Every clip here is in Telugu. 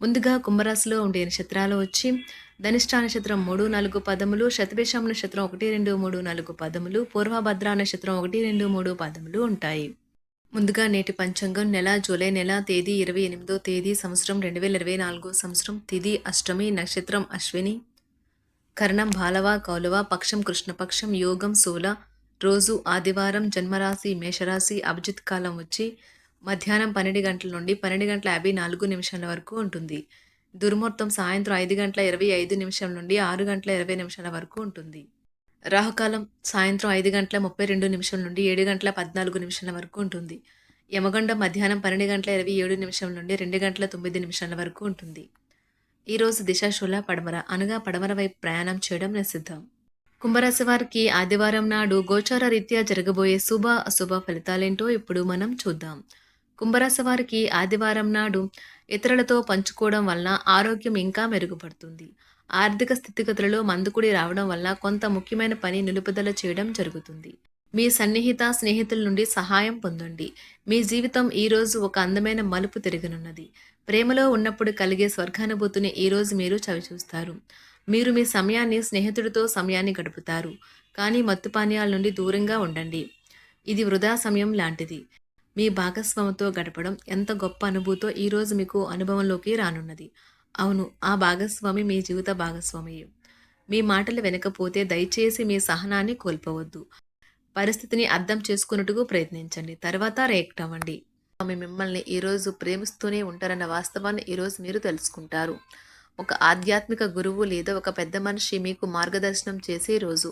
ముందుగా కుంభరాశిలో ఉండే నక్షత్రాలు వచ్చి ధనిష్టా నక్షత్రం మూడు నాలుగు పదములు శతభిషం నక్షత్రం ఒకటి రెండు మూడు నాలుగు పదములు పూర్వభద్ర నక్షత్రం ఒకటి రెండు మూడు పదములు ఉంటాయి. ముందుగా నేటి పంచాంగం నెల జూలై నెల తేదీ ఇరవై ఎనిమిదో తేదీ సంవత్సరం రెండు వేల ఇరవై నాలుగో సంవత్సరం తిది అష్టమి నక్షత్రం అశ్విని. కర్ణం బాలవ కౌలవ పక్షం కృష్ణపక్షం యోగం శూల. రోజు ఆదివారం జన్మరాశి మేషరాశి అభిజిత్ కాలం వచ్చి మధ్యాహ్నం పన్నెండు గంటల నుండి పన్నెండు గంటల యాభై నాలుగు నిమిషాల వరకు ఉంటుంది. దుర్ముహూర్తం సాయంత్రం ఐదు గంటల ఇరవై ఐదు నిమిషాల నుండి ఆరు గంటల ఇరవై నిమిషాల వరకు ఉంటుంది. రాహుకాలం సాయంత్రం ఐదు గంటల ముప్పై రెండు నిమిషాల నుండి ఏడు గంటల పద్నాలుగు నిమిషాల వరకు ఉంటుంది. యమగండం మధ్యాహ్నం పన్నెండు గంటల ఇరవై ఏడు నిమిషాల నుండి రెండు గంటల తొమ్మిది నిమిషాల వరకు ఉంటుంది. ఈరోజు దిశాశూల పడమర అనగా పడమర వైపు ప్రయాణం చేయడం నిషిద్ధం. కుంభరాశి వారికి ఆదివారం నాడు గోచార రీత్యా జరగబోయే శుభ అశుభ ఫలితాలేంటో ఇప్పుడు మనం చూద్దాం. కుంభరాశి వారికి ఆదివారం నాడు ఇతరులతో పంచుకోవడం వలన ఆరోగ్యం ఇంకా మెరుగుపడుతుంది. ఆర్థిక స్థితిగతులలో మందుకుడి రావడం వల్ల కొంత ముఖ్యమైన పని నిలుపుదల చేయడం జరుగుతుంది. మీ సన్నిహిత స్నేహితుల నుండి సహాయం పొందండి. మీ జీవితం ఈరోజు ఒక అందమైన మలుపు తిరగనున్నది. ప్రేమలో ఉన్నప్పుడు కలిగే స్వర్గానుభూతిని ఈరోజు మీరు చవిచూస్తారు. మీరు మీ సమయాన్ని స్నేహితుడితో సమయాన్ని గడుపుతారు. కానీ మత్తు పానీయాల నుండి దూరంగా ఉండండి. ఇది వృధా సమయం లాంటిది. మీ భాగస్వామితో గడపడం ఎంత గొప్ప అనుభూతో ఈరోజు మీకు అనుభవంలోకి రానున్నది. అవును ఆ భాగస్వామి మీ జీవిత భాగస్వామి. మీ మాటలు వెనకపోతే దయచేసి మీ సహనాన్ని కోల్పోవద్దు. పరిస్థితిని అర్థం చేసుకున్నట్టుకు ప్రయత్నించండి. తర్వాత రియాక్ట్ అవ్వండి ఆమె మిమ్మల్ని ఈరోజు ప్రేమిస్తూనే ఉంటారన్న వాస్తవాన్ని ఈరోజు మీరు తెలుసుకుంటారు. ఒక ఆధ్యాత్మిక గురువు లేదా ఒక పెద్ద మనిషి మీకు మార్గదర్శనం చేసే రోజు.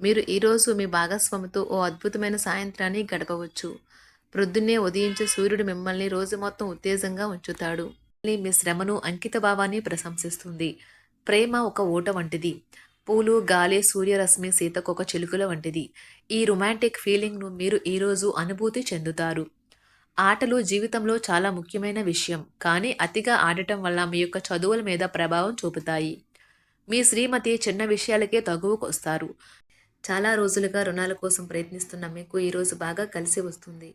మీరు ఈరోజు మీ భాగస్వామితో ఓ అద్భుతమైన సాయంత్రాన్ని గడపవచ్చు. ప్రొద్దున్నే ఉదయించే సూర్యుడు మిమ్మల్ని రోజు మొత్తం ఉత్తేజంగా ఉంచుతాడు. మీ శ్రమను అంకిత భావాన్ని ప్రశంసిస్తుంది. ప్రేమ ఒక ఊట వంటిది. పూలు గాలి సూర్యరశ్మి సీతకొక చిలుకల వంటిది. ఈ రొమాంటిక్ ఫీలింగ్ను మీరు ఈరోజు అనుభూతి చెందుతారు. ఆటలు జీవితంలో చాలా ముఖ్యమైన విషయం కానీ అతిగా ఆడటం వల్ల మీ యొక్క చదువుల మీద ప్రభావం చూపుతాయి. మీ శ్రీమతి చిన్న విషయాలకే తగువకొస్తారు చాలా రోజులుగా రుణాల కోసం ప్రయత్నిస్తున్న మీకు ఈరోజు బాగా కలిసి వస్తుంది.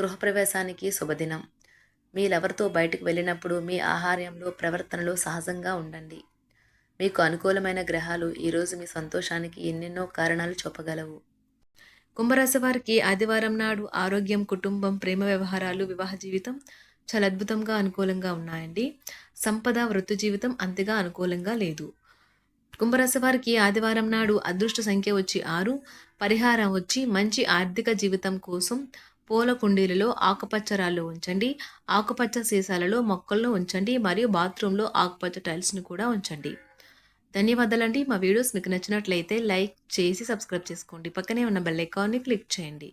గృహప్రవేశానికి శుభదినం. మీరెవరితో బయటకు వెళ్ళినప్పుడు మీ ఆహార్యంలో ప్రవర్తనలో సహజంగా ఉండండి. మీకు అనుకూలమైన గ్రహాలు ఈరోజు మీ సంతోషానికి ఎన్నెన్నో కారణాలు చూపగలవు. కుంభరాశి వారికి ఆదివారం నాడు ఆరోగ్యం కుటుంబం ప్రేమ వ్యవహారాలు వివాహ జీవితం చాలా అద్భుతంగా అనుకూలంగా ఉన్నాయండి. సంపద వృత్తి జీవితం అంతగా అనుకూలంగా లేదు. కుంభరాశి వారికి ఆదివారం నాడు అదృష్ట సంఖ్య వచ్చి ఆరు పరిహారం వచ్చి మంచి ఆర్థిక జీవితం కోసం పూల కుండీలలో ఆకుపచ్చ రాళ్ళు ఉంచండి. ఆకుపచ్చ సీసాలలో మొక్కలను ఉంచండి మరియు బాత్రూంలో ఆకుపచ్చ టైల్స్ను కూడా ఉంచండి. ధన్యవాదాలండి. మా వీడియోస్ మీకు నచ్చినట్లయితే లైక్ చేసి సబ్స్క్రైబ్ చేసుకోండి. పక్కనే ఉన్న బెల్ ఐకాన్ని క్లిక్ చేయండి.